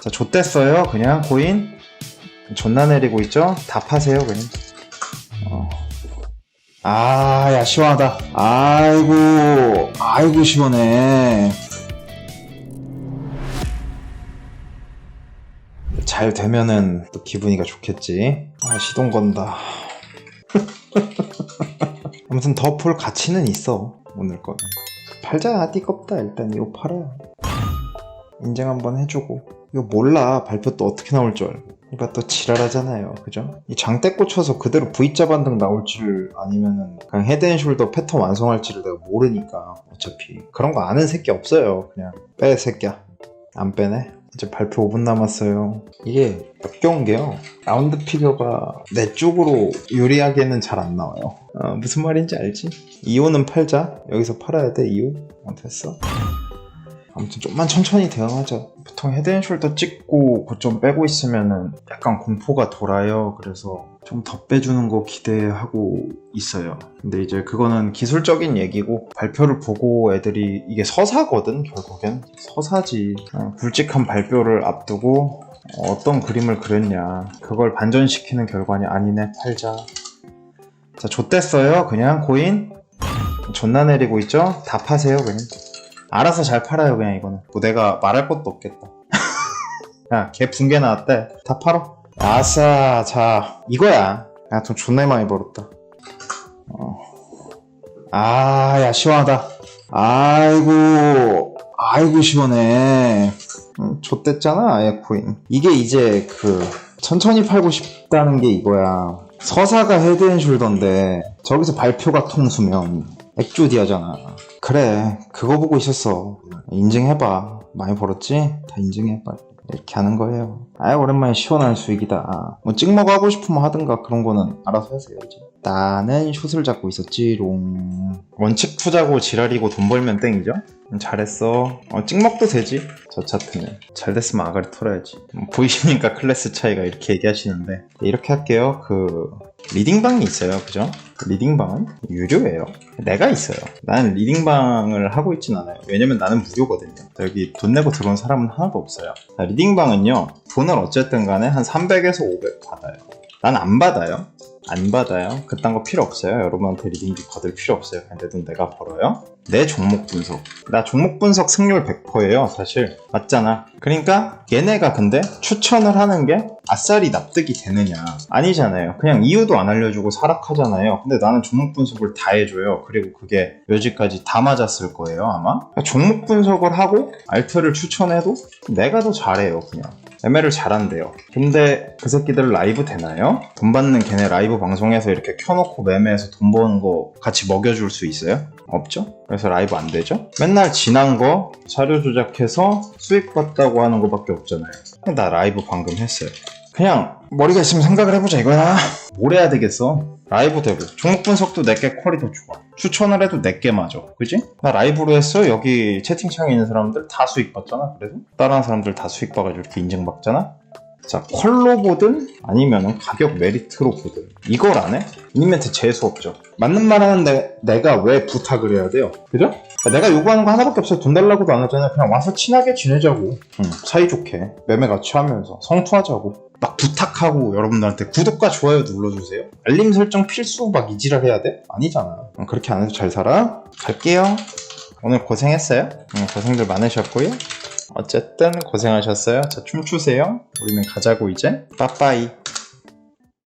자, 좆됐어요. 그냥 코인. 존나 내리고 있죠? 다 파세요, 그냥. 어. 아, 야, 시원하다. 아이고, 아이고, 시원해. 잘 되면은 또 기분이가 좋겠지. 아, 시동 건다. 아무튼 더 볼 가치는 있어, 오늘 건. 팔자, 띠껍다. 일단 이거 팔아요. 인증 한번 해주고. 이거 몰라. 발표 또 어떻게 나올 줄 알고. 이거 또 지랄하잖아요. 그죠? 이 장대 꽂혀서 그대로 V자 반등 나올 줄 아니면은 그냥 헤드앤숄더 패턴 완성할지를 내가 모르니까 어차피 그런 거 아는 새끼 없어요. 그냥 빼 새끼야. 안 빼네. 이제 발표 5분 남았어요. 이게 역겨운 게요. 라운드 피겨가 내 쪽으로 유리하게는 잘 안 나와요. 어, 무슨 말인지 알지? 2호는 팔자. 여기서 팔아야 돼, 2호. 어, 됐어. 아무튼 좀만 천천히 대응하자. 보통 헤드앤숄더 찍고 고점 빼고 있으면은 약간 공포가 돌아요. 그래서 좀 더 빼주는 거 기대하고 있어요. 근데 이제 그거는 기술적인 얘기고 발표를 보고 애들이 이게 서사거든 결국엔 서사지. 어, 굵직한 발표를 앞두고 어떤 그림을 그렸냐 그걸 반전시키는 결과니 아니네 팔자. 자 좆됐어요 그냥 코인 존나 내리고 있죠? 다 파세요 그냥. 알아서 잘 팔아요 그냥 이거는. 뭐 내가 말할 것도 없겠다. 야 개 붕괴 나왔대. 다 팔어. 아싸 자 이거야. 야 돈 존나 많이 벌었다. 어. 아야 시원하다. 아이고 아이고 시원해. 음, 좆됐잖아 에코인. 이게 이제 그 천천히 팔고 싶다는 게 이거야. 서사가 헤드앤숄더인데 저기서 발표가 통수면 액조디아잖아. 그래 그거 보고 있었어. 인증해봐. 많이 벌었지? 다 인증해봐. 이렇게 하는 거예요. 아 오랜만에 시원한 수익이다. 뭐 찍먹 하고 싶으면 하든가 그런 거는 알아서 하세요 이제 나는 숏을 잡고 있었지 롱. 원칙 투자고 지랄이고 돈 벌면 땡이죠? 음, 잘했어. 어, 찍먹도 되지. 저 차트는. 잘 됐으면 아가리 털어야지. 음, 보이십니까? 클래스 차이가 이렇게 얘기하시는데. 네, 이렇게 할게요. 그 리딩방이 있어요. 그죠? 그 리딩방은 유료예요. 내가 있어요. 나는 리딩방을 하고 있진 않아요. 왜냐면 나는 무료거든요. 여기 돈 내고 들어온 사람은 하나도 없어요. 자, 리딩방은요 돈을 어쨌든 간에 한 300에서 500 받아요. 난 안 받아요 안 받아요. 그딴 거 필요 없어요. 여러분한테 리딩기 받을 필요 없어요. 그냥 내 돈 내가 벌어요. 내 종목 분석. 나 종목 분석 승률 100%예요, 사실. 맞잖아. 그러니까 얘네가 근데 추천을 하는 게 아싸리 납득이 되느냐. 아니잖아요. 그냥 이유도 안 알려주고 사락하잖아요. 근데 나는 종목 분석을 다 해줘요. 그리고 그게 여지까지 다 맞았을 거예요, 아마. 그러니까 종목 분석을 하고 알트를 추천해도 내가 더 잘해요, 그냥. 매매를 잘한대요. 근데 그 새끼들 라이브 되나요? 돈 받는 걔네 라이브 방송에서 이렇게 켜놓고 매매해서 돈 버는 거 같이 먹여줄 수 있어요? 없죠? 그래서 라이브 안 되죠? 맨날 지난 거 자료 조작해서 수익 봤다고 하는 거밖에 없잖아요. 나 라이브 방금 했어요. 그냥 머리가 있으면 생각을 해보자 이거야. 뭘 해야 되겠어? 라이브 되고 종목 분석도 내게 퀄이 더 좋아. 추천을 해도 내게 맞아. 그지? 나 라이브로 했어. 여기 채팅창에 있는 사람들 다 수익 봤잖아. 그래도 다른 사람들 다 수익 봐가지고 이렇게 인증받잖아. 자, 컬로 보든 아니면 가격 메리트로 보든 이걸 안 해? 이니멘트 재수 없죠. 맞는 말 하는데 내가 왜 부탁을 해야 돼요? 그죠? 내가 요구하는 거 하나밖에 없어요. 돈 달라고도 안 하잖아요. 그냥 와서 친하게 지내자고. 응, 사이좋게 매매 같이 하면서 성투하자고. 막 부탁하고 여러분들한테 구독과 좋아요 눌러주세요. 알림 설정 필수 막 이지랄 해야 돼? 아니잖아. 응, 그렇게 안 해도 잘 살아. 갈게요. 오늘 고생했어요. 응, 고생들 많으셨고요. 어쨌든 고생하셨어요. 자, 춤추세요. 우리는 가자고 이제. 빠빠이.